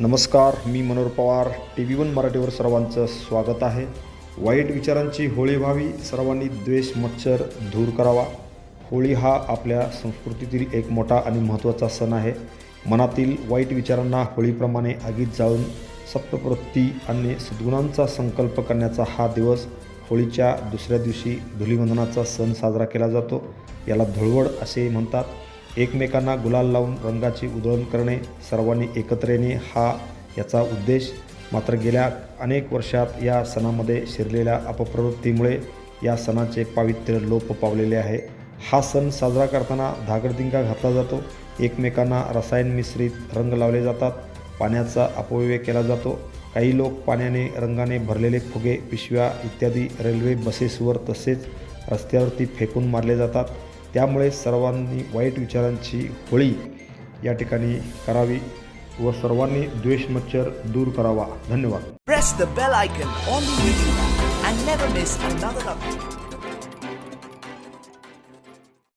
नमस्कार मी Manohar Pawar. T V one मराठीवर सर्वांचं स्वागत आहे. वाईट विचारांची होळी व्हावी सर्वांनी द्वेष मच्छर दूर करावा. होळी हा आपल्या संस्कृतीतील एक मोठा आणि महत्त्वाचा सण आहे. मनातील वाईट विचारांना होळीप्रमाणे आगीत जाळून सप्तप्रवृत्ती आणि सद्गुणांचा संकल्प करण्याचा हा दिवस होळीच्या दुसऱ्या दिवशी धुलीवंदनाचा सण साजरा केला जातो. याला धुळवड असे म्हणतात. एकमेकांना गुलाल लावून रंगाची उधळण करणे सर्वांनी एकत्र येणे हा याचा उद्देश. मात्र गेल्या अनेक वर्षात या सणामध्ये शिरलेल्या अपप्रवृत्तीमुळे या सणाचे पावित्र्य लोप पावलेले आहे. हा सण साजरा करताना धागडदिंगा घातला जातो. एकमेकांना रसायन मिश्रित रंग लावले जातात. पाण्याचा अपव्यय केला जातो. काही लोक पाण्याने रंगाने भरलेले फुगे पिशव्या इत्यादी रेल्वे बसेसवर तसेच रस्त्यावरती फेकून मारले जातात. त्यामुळे सर्वांनी वाईट विचारांची होळी या ठिकाणी करावी व सर्वांनी द्वेष मच्छर दूर करावा. धन्यवाद.